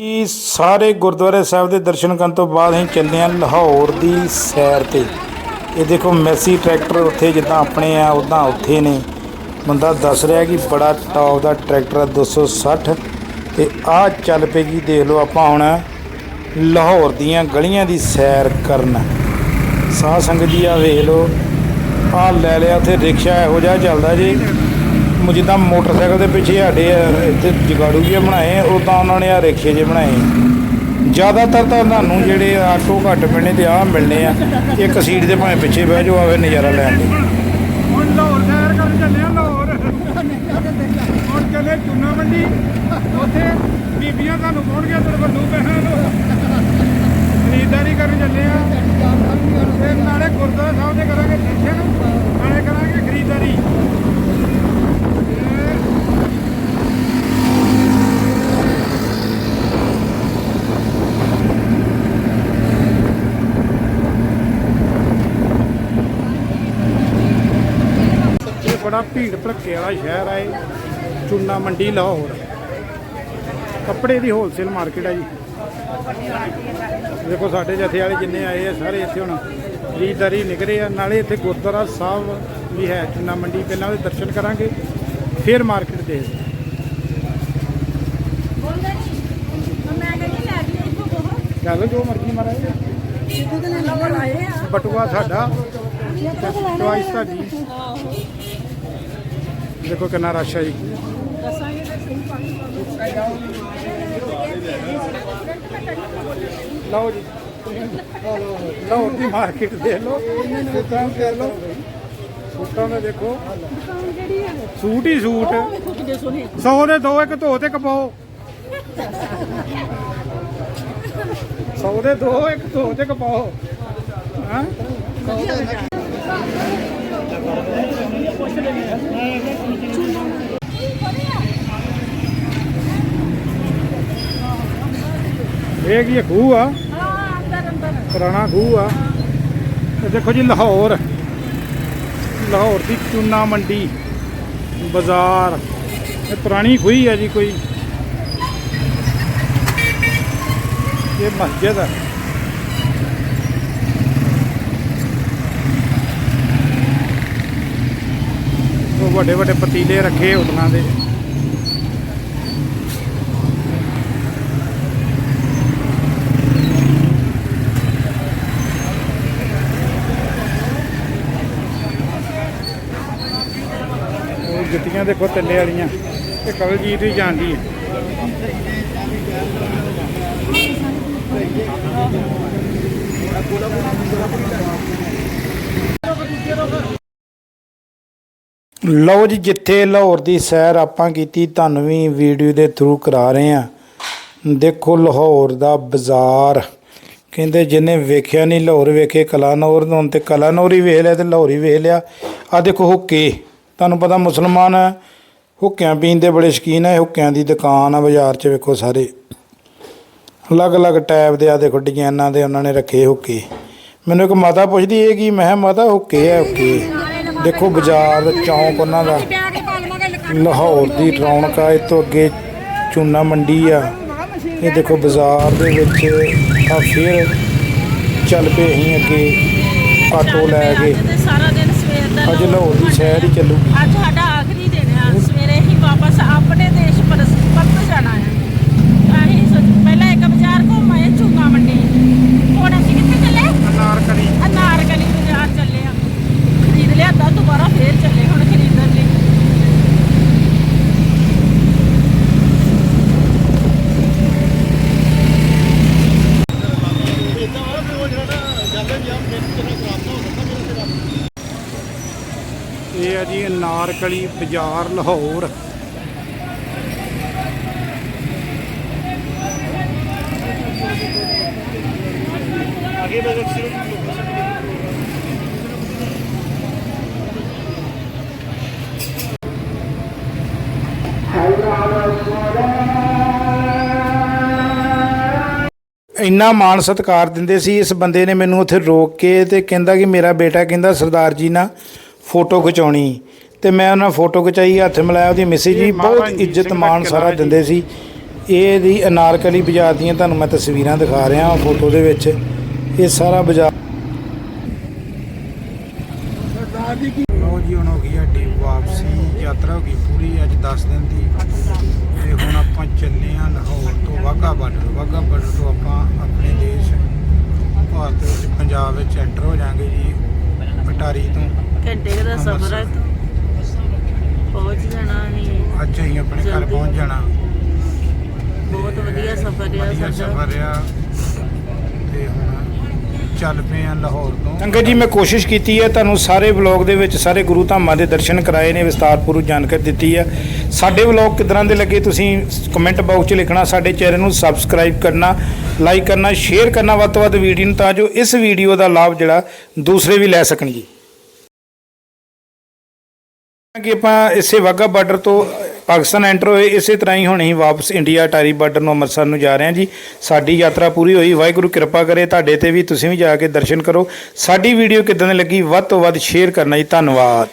ਜੀ ਸਾਰੇ ਗੁਰਦੁਆਰੇ ਸਾਹਿਬ ਦੇ ਦਰਸ਼ਨ ਕਰਨ ਤੋਂ ਬਾਅਦ ਅਸੀਂ ਚੱਲੇ ਹਾਂ ਲਾਹੌਰ ਦੀ ਸੈਰ ਤੇ। ਇਹ ਦੇਖੋ ਮੈਸੀ ਟਰੈਕਟਰ ਉੱਥੇ ਜਿੱਦਾਂ ਆਪਣੇ ਆ ਉਦਾਂ ਉੱਥੇ ਨੇ। ਬੰਦਾ ਦੱਸ ਰਿਹਾ ਕਿ ਬੜਾ ਟੌਪ ਦਾ ਟਰੈਕਟਰ ਆ 260 ਤੇ ਆਹ ਚੱਲ ਪਏਗੀ ਦੇਖ ਲਓ ਆਪਾਂ ਹੁਣ ਲਾਹੌਰ ਦੀਆਂ ਗਲੀਆਂ ਦੀ ਸੈਰ ਕਰਨ। ਸਾਹ ਸੰਗਤ ਜੀ ਆ ਵੇਖ ਲਓ। ਆਹ ਲੈ ਲਿਆ, ਉੱਥੇ ਰਿਕਸ਼ਾ ਇਹੋ ਜਿਹਾ ਚੱਲਦਾ ਜੀ। ਜਿੱਦਾਂ ਮੋਟਰਸਾਈਕਲ ਦੇ ਪਿੱਛੇ ਸਾਡੇ ਆ, ਇੱਥੇ ਜਗਾੜੂ ਜਿਹੇ ਬਣਾਏ ਉਦਾਂ ਉਹਨਾਂ ਨੇ ਆ ਰਿਕਸ਼ੇ ਜਿਹੇ ਬਣਾਏ ਜ਼ਿਆਦਾਤਰ ਤਾਂ ਤੁਹਾਨੂੰ ਜਿਹੜੇ ਆਟੋ ਘੱਟ ਮਿਲਣੇ ਤੇ ਆਹ ਮਿਲਣੇ ਆ, ਇੱਕ ਸੀਟ ਦੇ ਭਾਵੇਂ ਪਿੱਛੇ ਬਹਿ ਜਾਓ ਆਵੇ ਨਜ਼ਾਰਾ ਲੈਣ ਲਈ ਹੁਣ ਲਾਹੌਰ ਸੈਰ ਕਰਨ ਚੱਲੇ ਆ ਲਾਹੌਰ। ਹੁਣ ਚੱਲੇ ਚੁੰਨਾ ਮੰਡੀ। ਉੱਥੇ ਬੀਬੀਆਂ ਤੁਹਾਨੂੰ ਪਾਉਣਗੀਆਂ ਤੇ ਬੰਦੂ ਨੂੰ ਖਰੀਦਦਾਰੀ ਕਰਨ ਚੱਲੇ ਆ। ਤੇ ਨਾਲੇ ਗੁਰਦੁਆਰਾ ਸਾਹਿਬ ਦੇ ਕਰਾਂਗੇ, ਦਰਸ਼ਨ। ਨਾਲੇ ਕਰਾਂਗੇ ਖਰੀਦਦਾਰੀ। ਬੜਾ ਭੀੜ ਭੜੱਕੇ ਵਾਲਾ ਸ਼ਹਿਰ ਇਹ। ਚੁੰਨਾ ਮੰਡੀ ਲਾਹੌਰ। ਕੱਪੜੇ ਦੀ ਹੋਲਸੇਲ ਮਾਰਕੀਟ ਆ ਜੀ। ਦੇਖੋ ਸਾਡੇ ਜਥੇ ਵਾਲੇ ਜਿੰਨੇ ਆਏ ਆ ਸਾਰੇ ਇੱਥੇ ਹੁਣ ਖਰੀਦਦਾਰੀ ਨਿਕਲੇ ਆ। ਨਾਲੇ ਇੱਥੇ ਗੁਰਦੁਆਰਾ ਸਾਹਿਬ ਵੀ ਹੈ ਚੁੰਨਾ ਮੰਡੀ ਪਹਿਲਾਂ ਉਹਦੇ ਦਰਸ਼ਨ ਕਰਾਂਗੇ ਫਿਰ ਮਾਰਕੀਟ ਦੇ ਮੈਂ ਕਹਿੰਦੀ ਲੈ ਜੀ ਮਰਜ਼ੀ ਆ। ਬਟੂਆ ਸਾਡਾ ਚੁਆਇਸ ਤੁਹਾਡੀ ਦੇਖੋ ਕਿੰਨਾ ਰਸ਼ ਹੈ ਜੀ। ਲਓ ਜੀ। ਲਓ ਦੀ ਮਾਰਕੀਟ ਦੇ ਲਓ। ਸੂਟਾਂ ਦੇ ਲਓ। ਸੂਟਾਂ ਦਾ ਦੇਖੋ। ਸੂਟ ਹੀ ਸੂਟ। ਉਹ ਵੇਖੋ ਕਿੱਡੇ ਸੋਹਣੇ 100 ਦੇ ਦੋ ਇੱਕ ਧੋ ਤੇ ਕਪਾਓ ਸੌ ਦੇ ਦੋ, ਇੱਕ ਧੋ ਤੇ ਕਪਾਓ ਹਾਂ? ਇਹ ਕੀ ਹੈ? ਖੂਹ ਆ? ਪੁਰਾਣਾ ਖੂਹ ਆ। ਤੇ ਦੇਖੋ ਜੀ ਲਾਹੌਰ। ਲਾਹੌਰ ਦੀ ਚੂਨਾ ਮੰਡੀ, ਬਾਜ਼ਾਰ। ਇਹ ਪੁਰਾਣੀ ਖੂਹੀ ਆ ਜੀ ਕੋਈ। ਇਹ ਮਸਜਿਦ ਹੈ ਵੱਡੇ ਵੱਡੇ ਪਤੀਲੇ ਰੱਖੇ ਉਡਨਾਂ ਦੇ। ਉਹ ਜੁੱਤੀਆਂ ਦੇਖੋ ਤਿੱਲੇ ਵਾਲੀਆਂ, ਇਹ ਕਵਲਜੀਤ ਹੀ ਜਾਂਦੀ ਹੈ। ਲਓ ਜੀ, ਜਿੱਥੇ ਲਾਹੌਰ ਦੀ ਸੈਰ ਆਪਾਂ ਕੀਤੀ, ਤੁਹਾਨੂੰ ਵੀ ਵੀਡੀਓ ਦੇ ਥਰੂ ਕਰਾ ਰਹੇ ਆ ਦੇਖੋ ਲਾਹੌਰ ਦਾ ਬਾਜ਼ਾਰ। ਕਹਿੰਦੇ ਜਿਹਨੇ ਵੇਖਿਆ ਨਹੀਂ ਲਾਹੌਰ ਵੇਖੇ ਕਲਾਨੌਰ ਨੂੰ ਤੇ ਕਲਾਨੌਰ ਹੀ ਵੇਖ ਲਿਆ ਤੇ ਲਾਹੌਰ ਹੀ ਵੇਖ ਲਿਆ। ਆ ਦੇਖੋ ਹੁੱਕੇ। ਤੁਹਾਨੂੰ ਪਤਾ ਮੁਸਲਮਾਨ ਹੁੱਕਿਆਂ ਪੀਣ ਦੇ ਬੜੇ ਸ਼ੌਕੀਨ ਹੈ, ਹੁੱਕਿਆਂ ਦੀ ਦੁਕਾਨ ਆ ਬਾਜ਼ਾਰ 'ਚ ਵੇਖੋ ਸਾਰੇ। ਅਲੱਗ-ਅਲੱਗ ਟਾਈਪ ਦੇ ਆ ਦੇਖੋ ਡਿਜ਼ਾਈਨਾਂ ਦੇ, ਉਹਨਾਂ ਨੇ ਰੱਖੇ ਹੁੱਕੇ। ਮੈਨੂੰ ਇੱਕ ਮਾਤਾ ਪੁੱਛਦੀ, ਇਹ ਕਿ? ਮੈਂ ਕਿਹਾ, ਮਾਤਾ, ਹੁੱਕੇ ਆ, ਹੁੱਕੇ। ਦੇਖੋ ਬਾਜ਼ਾਰ ਚੌਂਕ ਉਹਨਾਂ ਦਾ। ਲਾਹੌਰ ਦੀ ਰੌਣਕ ਆ ਇਹ ਤੋਂ ਅੱਗੇ ਚੂਨਾ ਮੰਡੀ ਆ। ਇਹ ਦੇਖੋ ਬਾਜ਼ਾਰ ਦੇ ਵਿੱਚ ਆ ਫਿਰ ਚੱਲ ਪਏ ਅਸੀਂ ਅੱਗੇ ਆਟੋ ਲੈ ਕੇ। ਸਾਰਾ ਦਿਨ ਸਵੇਰ ਦਾ ਅੱਜ ਲਾਹੌਰ ਦੀ ਸ਼ਹਿਰ ਹੀ ਚੱਲੂਗੀ। ਅੱਜ ਸਾਡਾ ਆਖਰੀ ਦਿਨ ਆ। ਸਵੇਰੇ ਹੀ ਵਾਪਸ ਆਪਣੇ ਦੇਸ਼ ਪਰ ਪਰਤ ਜਾਣਾ ਹੈ ਅਸੀਂ ਸੋਚ ਪਹਿਲਾਂ ਇੱਕ ਬਾਜ਼ਾਰ ਘੁੰਮ ਆਏ ਝੂਗਾ ਮੰਡੀ ਹੁਣ ਅਸੀਂ ਕਿੱਥੇ ਚੱਲੇ ਅਨਾਰਕਲੀ ਅਨਾਰਕਲੀ ਬਾਜ਼ਾਰ ਚੱਲੇ ਆ ਖਰੀਦ ਲਿਆ ਤਾਂ ਦੁਬਾਰਾ ਫੇਰ ਚੱਲੇ ਹੁਣ ਖਰੀਦਣ ਲਈ ਇਹ ਅਨਾਰਕਲੀ ਬਾਜ਼ਾਰ ਲਾਹੌਰ। ਇੰਨਾ ਮਾਣ ਸਤਿਕਾਰ ਦਿੰਦੇ ਸੀ ਇਸ ਬੰਦੇ ਨੇ ਮੈਨੂੰ ਉੱਥੇ ਰੋਕ ਕੇ ਤੇ ਕਹਿੰਦਾ ਕਿ ਮੇਰਾ ਬੇਟਾ ਕਹਿੰਦਾ ਸਰਦਾਰ ਜੀ ਨਾਲ ਫੋਟੋ ਖਿਚਾਉਣੀ। ਤੇ ਮੈਂ ਉਹਨਾਂ ਫੋਟੋ ਖਿਚਾਈ ਹੱਥ ਮਿਲਾਇਆ ਉਹਦੀ ਮਿਸੀ ਜੀ ਇਹ ਮਹਾਰਾਜ ਬਹੁਤ ਇੱਜ਼ਤ ਮਾਣ ਸਾਰਾ। ਦਿੰਦੇ ਸੀ। ਇਹ ਦੀ ਅਨਾਰਕਲੀ ਬਾਜ਼ਾਰ ਦੀਆਂ ਤੁਹਾਨੂੰ ਮੈਂ ਤਸਵੀਰਾਂ ਦਿਖਾ ਰਿਹਾ ਹਾਂ ਫੋਟੋ ਦੇ ਵਿੱਚ। ਇਹ ਸਾਰਾ ਬਾਜ਼ਾਰ ਲੋ ਜੀ ਹੁਣ ਹੋ ਗਈ ਸਾਡੀ ਵਾਪਸੀ ਯਾਤਰਾ ਹੋ ਗਈ ਪੂਰੀ ਅੱਜ 10 ਦਿਨ ਦੀ। ਤੇ ਹੁਣ ਆਪਾਂ ਚੱਲੇ ਹਾਂ ਲਾਹੌਰ ਤੋਂ ਵਾਹਗਾ ਬਾਰਡਰ। ਵਾਹਗਾ ਬਾਰਡਰ ਤੋਂ ਆਪਾਂ ਆਪਣੇ ਦੇਸ਼ ਭਾਰਤ ਵਿੱਚ ਪੰਜਾਬ ਵਿੱਚ ਐਂਟਰ ਹੋ ਜਾਾਂਗੇ ਜੀ ਪਟਾਰੀ ਤੋਂ। ਘੰਟੇ ਦਾ ਸਫ਼ਰ ਹੈ ਪਹੁੰਚ ਜਾਣਾ ਅਸੀਂ। ਅੱਜ ਅਸੀਂ ਆਪਣੇ ਘਰ ਜਲਦੀ। ਪਹੁੰਚ ਜਾਣਾ। ਬਹੁਤ ਵਧੀਆ ਸਫ਼ਰ ਰਿਹਾ ਵਧੀਆ ਸਾਡਾ। ਸਫ਼ਰ ਰਿਹਾ। ਤੇ ਹੁਣ ਚੱਲ ਪਏ ਆ ਲਾਹੌਰ ਤੋਂ। ਸੰਗਤ ਜੀ ਮੈਂ ਕੋਸ਼ਿਸ਼ ਕੀਤੀ ਹੈ ਤੁਹਾਨੂੰ ਸਾਰੇ ਵਲੌਗ ਦੇ ਵਿੱਚ ਸਾਰੇ ਗੁਰੂ ਧਾਮਾਂ ਦੇ ਦਰਸ਼ਨ ਕਰਾਏ ਨੇ ਵਿਸਤਾਰਪੂਰਵਕ ਜਾਣਕਾਰੀ ਦਿੱਤੀ ਹੈ। ਸਾਡੇ ਵਲੌਗ ਕਿਦਾਂ ਦੇ ਲੱਗੇ ਤੁਸੀਂ ਕਮੈਂਟ ਬਾਕਸ 'ਚ ਲਿਖਣਾ ਸਾਡੇ ਚੈਨਲ ਨੂੰ ਸਬਸਕ੍ਰਾਈਬ ਕਰਨਾ ਲਾਈਕ ਕਰਨਾ ਸ਼ੇਅਰ ਕਰਨਾ ਵੱਧ ਤੋਂ ਵੱਧ ਵੀਡੀਓ ਨੂੰ ਤਾਂ ਜੋ ਇਸ ਵੀਡੀਓ ਦਾ ਲਾਭ ਜਿਹੜਾ ਦੂਸਰੇ ਵੀ ਲੈ ਸਕਣ ਜੀ। ਕਿ ਆਪਾਂ ਇਸੇ ਵਾਹਗਾ ਬਾਰਡਰ ਤੋਂ ਪਾਕਿਸਤਾਨ ਐਂਟਰ ਹੋਏ, ਇਸੇ ਤਰ੍ਹਾਂ ਹੀ ਹੁਣ ਅਸੀਂ ਵਾਪਸ ਇੰਡੀਆ ਟਾਰੀ ਬਾਰਡਰ ਨੂੰ ਅੰਮ੍ਰਿਤਸਰ ਨੂੰ ਜਾ ਰਹੇ ਹਾਂ ਜੀ। ਸਾਡੀ ਯਾਤਰਾ ਪੂਰੀ ਹੋਈ, ਵਾਹਿਗੁਰੂ ਕਿਰਪਾ ਕਰੇ, ਤੁਹਾਡੇ ਤੇ ਵੀ ਤੁਸੀਂ ਵੀ ਜਾ ਕੇ ਦਰਸ਼ਨ ਕਰੋ। ਸਾਡੀ ਵੀਡੀਓ ਕਿਦਾਂ ਦੀ ਲੱਗੀ, ਵੱਧ ਤੋਂ ਵੱਧ ਸ਼ੇਅਰ ਕਰਨਾ ਜੀ, ਧੰਨਵਾਦ।